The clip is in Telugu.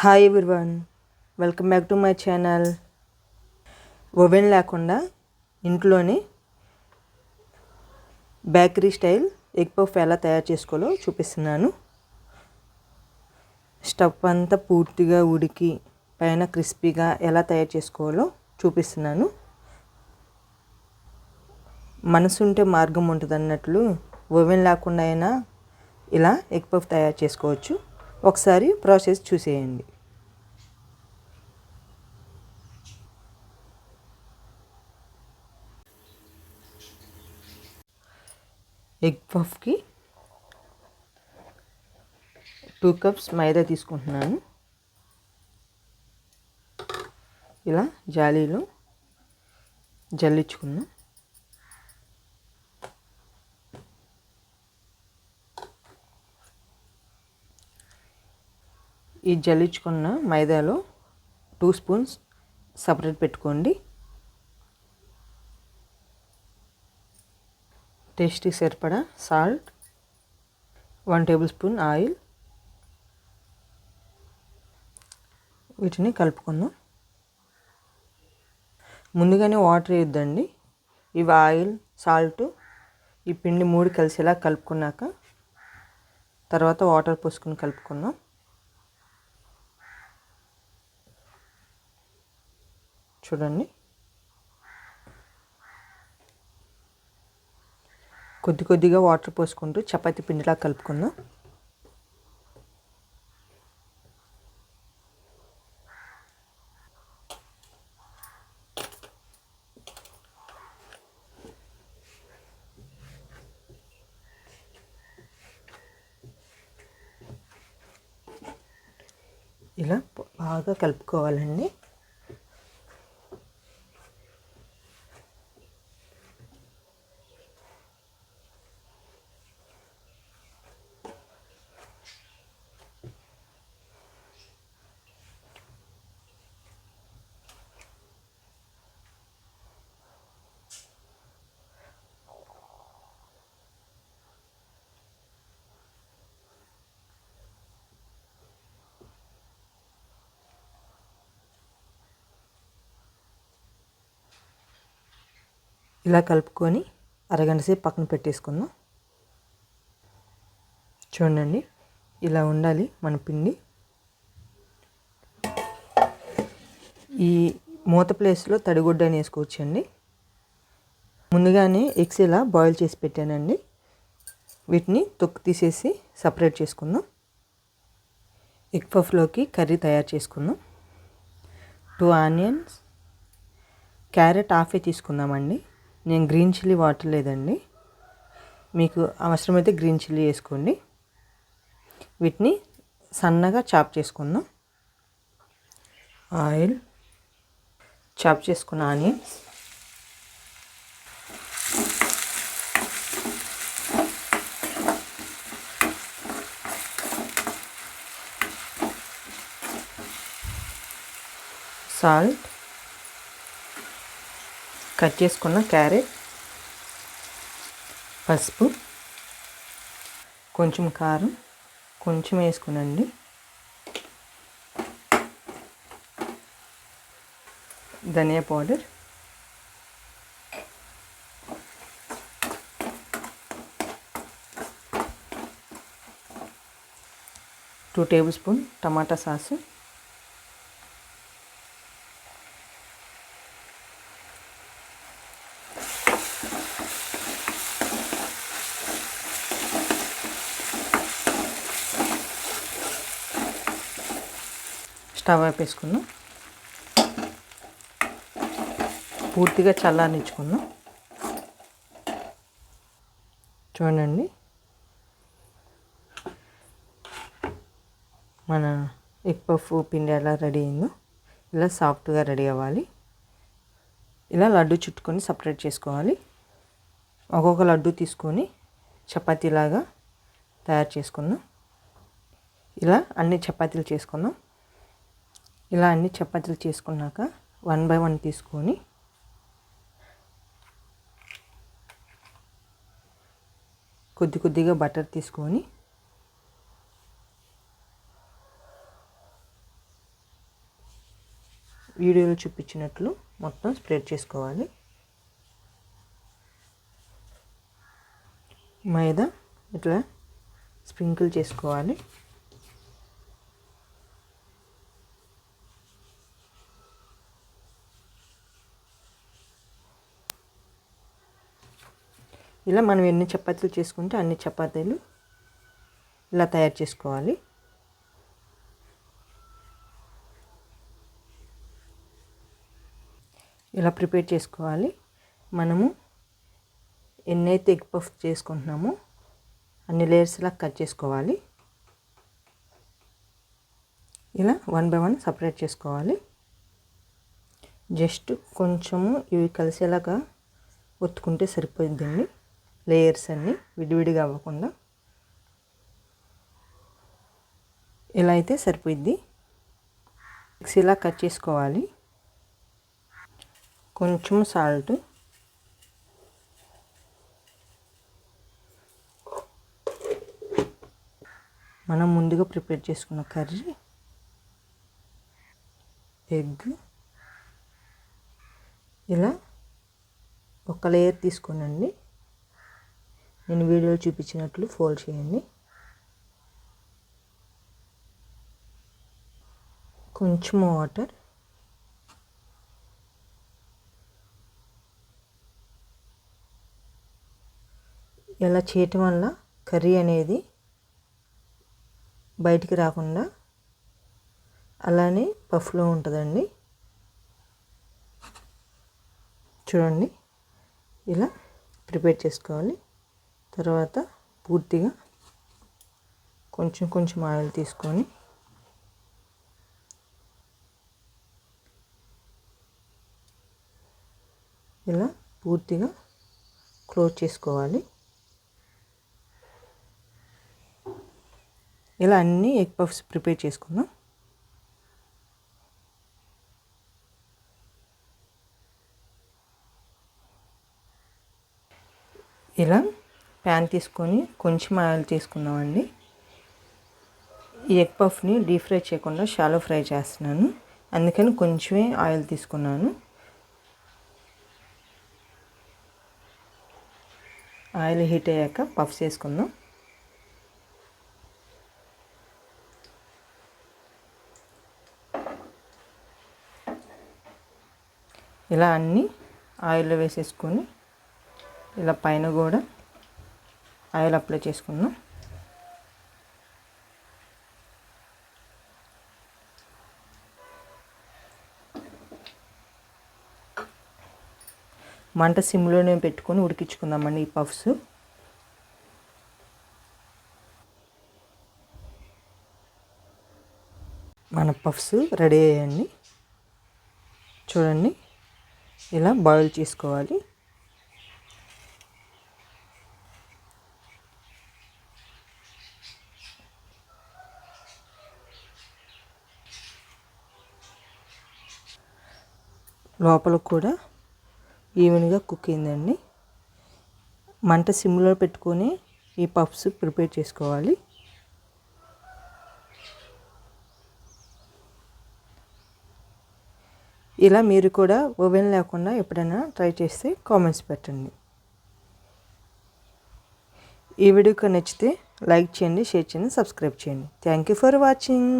Hi everyone welcome back to my channel oven లేకుండా ఇంట్లోనే బేకరీ స్టైల్ ఎగ్ పఫ్ ఎలా తయారు చేసుకోవాలో చూపిస్తున్నాను. స్టవ్ అంతా పూర్తిగా ఉడికి పైన క్రిస్పీగా ఎలా తయారు చేసుకోవాలో చూపిస్తున్నాను. మనసుంటే మార్గం ఉంటుంది అన్నట్లు ఓవెన్ లేకుండా అయినా ఇలా ఎగ్ పఫ్ తయారు చేసుకోవచ్చు. ఒకసారి ప్రాసెస్ చూసేయండి. ఎగ్ పఫ్కి టూ కప్స్ మైదా తీసుకుంటున్నాను. ఇలా జాలీలో జల్లించుకున్నాం. ఈ జల్లించుకున్న మైదాలో టూ స్పూన్స్ సపరేట్ పెట్టుకోండి. టేస్ట్కి సరిపడా salt one tablespoon oil. వీటిని కలుపుకుందాం. ముందుగానే వాటర్ వేయొద్దండి. ఇవి ఆయిల్ సాల్ట్ ఈ పిండి మూడు కలిసేలా కలుపుకున్నాక తర్వాత వాటర్ పోసుకుని కలుపుకుందాం. చూడండి. కొద్ది కొద్దిగా వాటర్ పోసుకుంటూ చపాతీ పిండిలా కలుపుకుందాం. ఇలా బాగా కలుపుకోవాలండి. ఇలా కలుపుకొని అరగంట సేపు పక్కన పెట్టేసుకుందాం. చూడండి ఇలా ఉండాలి మన పిండి. ఈ మూత ప్లేస్లో తడిగుడ్డని వేసుకోవచ్చండి. ముందుగానే ఎగ్స్ ఇలా బాయిల్ చేసి పెట్టానండి. వీటిని తొక్కు తీసేసి సపరేట్ చేసుకుందాం. ఎగ్ పఫ్లోకి కర్రీ తయారు చేసుకుందాం. టూ ఆనియన్స్ క్యారెట్ హాఫే తీసుకుందామండి. నేను గ్రీన్ చిల్లీ వాడలేదండి మీకు అవసరమైతే గ్రీన్ చిల్లీ వేసుకోండి. వీటిని సన్నగా చాప్ చేసుకుందాం. ఆయిల్ చాప్ చేసుకున్న ఆనియన్స్. సాల్ట్. కట్ చేసుకున్న క్యారెట్ పసుపు కొంచెం కారం కొంచెం వేసుకునండి. ధనియా powder. Two tablespoon tomato sauce. Stove వేపేసుకుందాం పూర్తిగా చల్లారించుకుందాం చూడండి. మన ఎగ్ పఫ్ పిండి ఎలా రెడీ అయిందో ఇలా సాఫ్ట్గా రెడీ అవ్వాలి. ఇలా లడ్డు చుట్టుకొని సపరేట్ చేసుకోవాలి. ఒక్కొక్క లడ్డు తీసుకొని చపాతీలాగా తయారు చేసుకుందాం. ఇలా అన్ని చపాతీలు చేసుకుందాం. ఇలా అన్ని చపాతీలు చేసుకున్నాక వన్ బై వన్ తీసుకొని కొద్ది కొద్దిగా బటర్ తీసుకొని వీడియోలో చూపించినట్లు మొత్తం స్ప్రెడ్ చేసుకోవాలి. మైదా ఇట్లా స్ప్రింకిల్ చేసుకోవాలి. ఇలా మనం ఎన్ని చపాతీలు చేసుకుంటే అన్ని చపాతీలు ఇలా తయారు చేసుకోవాలి. ఇలా ప్రిపేర్ చేసుకోవాలి. మనము ఎన్నైతే ఎగ్ పఫ్ చేసుకుంటున్నామో అన్ని లేయర్స్లా కట్ చేసుకోవాలి. ఇలా వన్ బై వన్ సపరేట్ చేసుకోవాలి. జస్ట్ కొంచెము ఇవి కలిసేలాగా ఒత్తుకుంటే సరిపోతుందండి లేయర్స్ అన్నీ విడివిడిగా అవ్వకుండా ఇలా అయితే సరిపోద్ది ఇలా కట్ చేసుకోవాలి. కొంచెం సాల్ట్. మనం ముందుగా ప్రిపేర్ చేసుకున్న కర్రీ. ఎగ్. ఇలా ఒక లేయర్ తీసుకోనండి. నేను వీడియోలో చూపించినట్లు ఫోల్డ్ చేయండి. కొంచెం వాటర్. ఇలా చేయటం వల్ల కర్రీ అనేది బయటికి రాకుండా అలానే పఫ్లో ఉంటుందండి. చూడండి. ఇలా ప్రిపేర్ చేసుకోవాలి. తర్వాత పూర్తిగా కొంచెం కొంచెం ఆయిల్ తీసుకొని ఇలా పూర్తిగా క్లోజ్ చేసుకోవాలి. ఇలా అన్నీ ఎగ్ పఫ్స్ ప్రిపేర్ చేసుకుందాం. ఇలా ప్యాన్ తీసుకొని కొంచెం ఆయిల్ తీసుకుందామండి. ఈ ఎగ్ పఫ్ని డీప్ ఫ్రై చేయకుండా షాలో ఫ్రై చేస్తున్నాను. అందుకని కొంచెమే ఆయిల్ తీసుకున్నాను. ఆయిల్ హీట్ అయ్యాక పఫ్స్ వేసుకుందాం ఇలా అన్నీ ఆయిల్లో వేసేసుకొని ఇలా పైన కూడా ఆయిల్ అప్లై చేసుకుందాం. మంట సిమ్లోనే పెట్టుకొని ఉడికించుకుందామండి ఈ పఫ్స్. మన పఫ్స్ రెడీ అయ్యండి చూడండి ఇలా బాయిల్ చేసుకోవాలి. లోపల కూడా ఈవెన్గా కుక్ అయిందండి. మంట సిమ్లో పెట్టుకొని ఈ పఫ్స్ ప్రిపేర్ చేసుకోవాలి. ఇలా మీరు కూడా ఓవెన్ లేకుండా ఎప్పుడైనా ట్రై చేస్తే కామెంట్స్ పెట్టండి. ఈ వీడియోకి నచ్చితే లైక్ చేయండి షేర్ చేయండి సబ్స్క్రైబ్ చేయండి. Thank you for watching